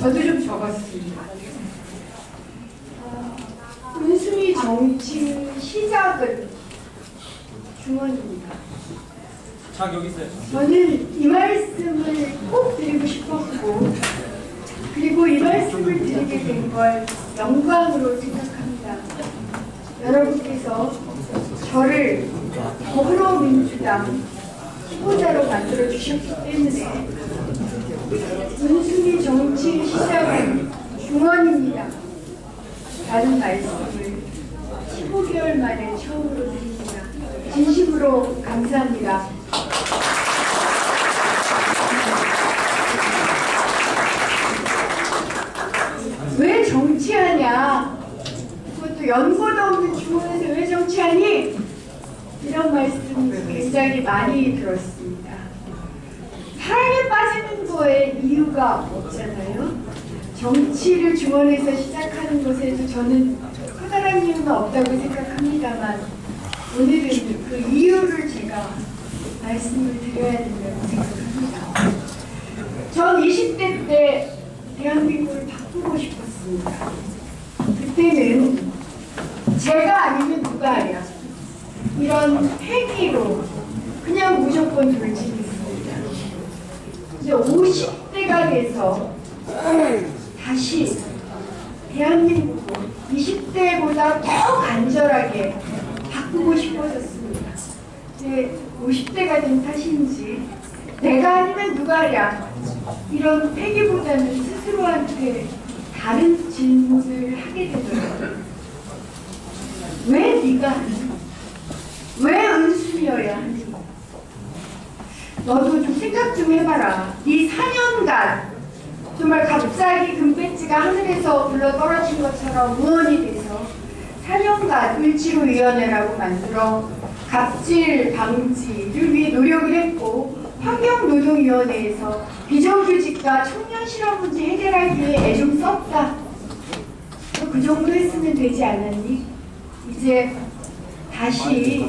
저도 좀 적었습니다. 어, 은수미 정치 시작은 중원입니다. 자 여기 있어요. 저는 이 말씀을 꼭 드리고 싶었고 그리고 이 말씀을 드리게 된 걸 영광으로 생각합니다. 여러분께서 저를 더불어민주당 후보자로 만들어 주셨기 때문에 은순이 정치 시작은 중원입니다. 라는 말씀을 15개월 만에 처음으로 드립니다. 진심으로 감사합니다. 왜 정치하냐? 그것도 연고도 없는 중원에서 왜 정치하니? 이런 말씀 굉장히 많이 들었습니다. 사랑에 빠지는 거에 이유가 없잖아요. 정치를 중원에서 시작하는 것에도 저는 커다란 이유는 없다고 생각합니다만 오늘은 그 이유를 제가 말씀을 드려야 된다고 생각합니다. 전 20대 때 대한민국을 바꾸고 싶었습니다. 그때는 제가 아니면 누가 아니야. 이런 패기로 그냥 무조건 돌진했습니다. 이제 50 돼서 다시 대한민국을 20대보다 더 간절하게 바꾸고 싶어졌습니다. 이제 50대가 된 탓인지 내가 아니면 누가 하랴 이런 패기보다는 스스로한테 다른 질문을 하게 되더라고요. 왜 네가 하니? 왜 은수미여야 하니? 너도 좀 생각 좀 해봐라. 네 4년간 정말 갑자기 금배지가 하늘에서 굴러 떨어진 것처럼 무언이 돼서 4년간 을지로위원회라고 만들어 갑질 방지를 위해 노력을 했고 환경노동위원회에서 비정규직과 청년 실업 문제 해결하기 위해 애 좀 썼다. 너그 정도 했으면 되지 않았니? 이제 다시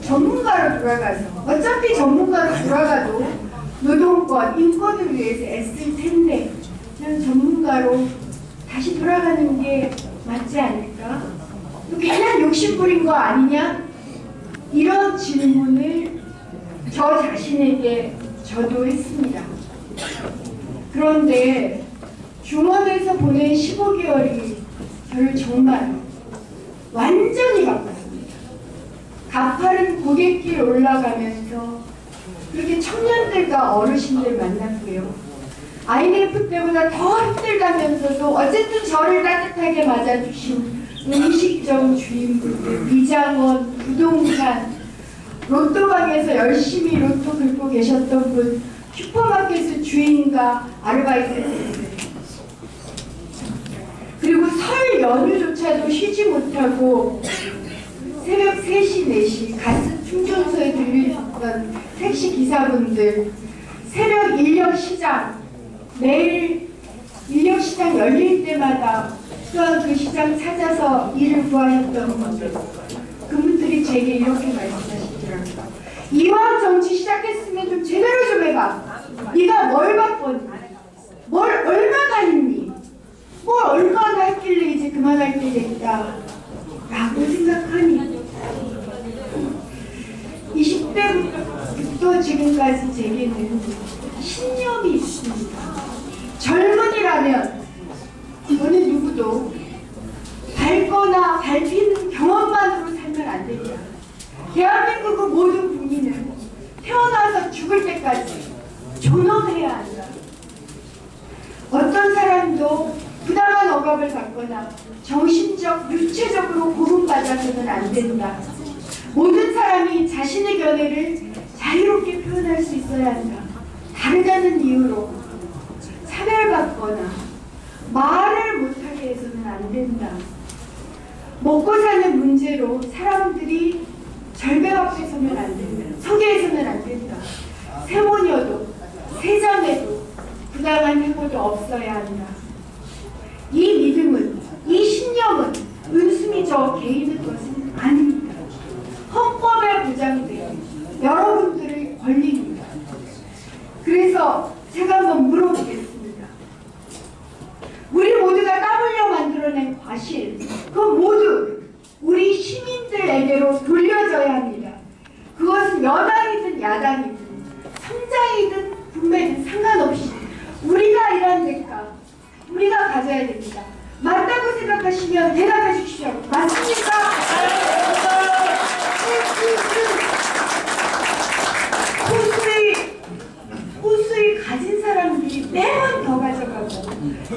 전문가로 돌아가서 어차피 전문가로 돌아가도 노동권, 인권을 위해서 애쓸 텐데 그냥 전문가로 다시 돌아가는 게 맞지 않을까? 또 괜한 욕심 부린 거 아니냐? 이런 질문을 저 자신에게 저도 했습니다. 그런데 중원에서 보낸 15개월이 저를 정말 완전히 바꿨습니다. 가파른 고갯길 올라가면서 그렇게 청년들과 어르신들 만났고요. IMF 때보다 더 힘들다면서도 어쨌든 저를 따뜻하게 맞아주신 음식점 주인분들, 미장원, 부동산, 로또방에서 열심히 로또 긁고 계셨던 분, 슈퍼마켓의 주인과 아르바이트 했어요. 그리고 설 연휴조차도 쉬지 못하고 새벽 3시, 4시 가스 충전소에 들리셨던 택시 기사분들, 새벽 인력 시장, 매일 인력 시장 열릴 때마다 또한 그 시장 찾아서 일을 구하셨던 분들, 그분들이 제게 이렇게 말씀하시더라고요. 이왕 정치 시작했으면 좀 제대로 좀 해봐. 네가 뭘 바꿨니? 뭘 얼마나 했니? 뭘 얼마나 했길래 이제 그만할 때 됐다. 라고 생각하니 20대부터 지금까지 제게는 신념이 있습니다. 젊은이라면 저는 누구도 밟거나 밟히는 경험만으로 살면 안 됩니다. 대한민국의 모든 국민은 태어나서 죽을 때까지 존엄해야 한다. 어떤 사람도 부당한 억압을 받거나 정신적, 육체적으로 고문받아서는 안 된다. 모든 사람이 자신의 견해를 자유롭게 표현할 수 있어야 한다. 다르다는 이유로 차별받거나 말을 못하게 해서는 안 된다. 먹고 사는 문제로 사람들이 절벽 앞에 서면 안 된다. 서게 해서는 안 된다. 세모녀도 세자매도 부당한 해고도 없어야 한다. 이 믿음은 이 신념은 은수미 저 개인의 것은 아닙니다. 헌법에 보장된 여러분들의 권리입니다. 그래서 제가 한번 물어보겠습니다. 우리 모두가 땀 흘려 만들어낸 과실, 그 모두 우리 시민들에게로 돌려져야 합니다. 그것은 여당이든 야당이든 성장이든 분배든 상관없이 우리가 일한 대가 우리가 가져야 됩니다. 맞다고 생각하시면 대답해 주십시오. 맞습니까? 호수의 호수의 가진 사람들이 매번 더 가져가고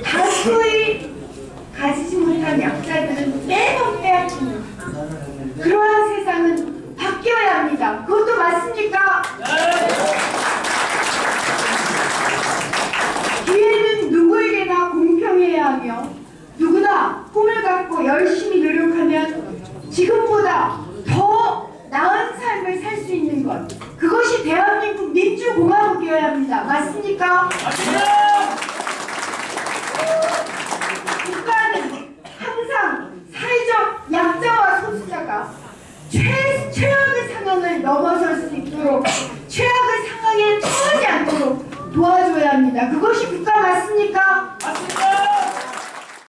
다수의 가지지 못한 약자들은 매번 빼앗기는 그러한 세상은 바뀌어야 합니다. 그것도 맞습니까? 기회는 누구에게나 공평해야 하며 누구나 꿈을 갖고 열심히 노력하면 지금보다 더 나은 삶을 살 수 있는 것 그것이 대한민국 민주공화국이어야 합니다. 맞습니까? 국가는 항상 사회적 약자와 소수자가 최, 최악의 상황을 넘어설 수 있도록 최악의 상황에 처하지 않도록 도와줘야 합니다. 그것이 국가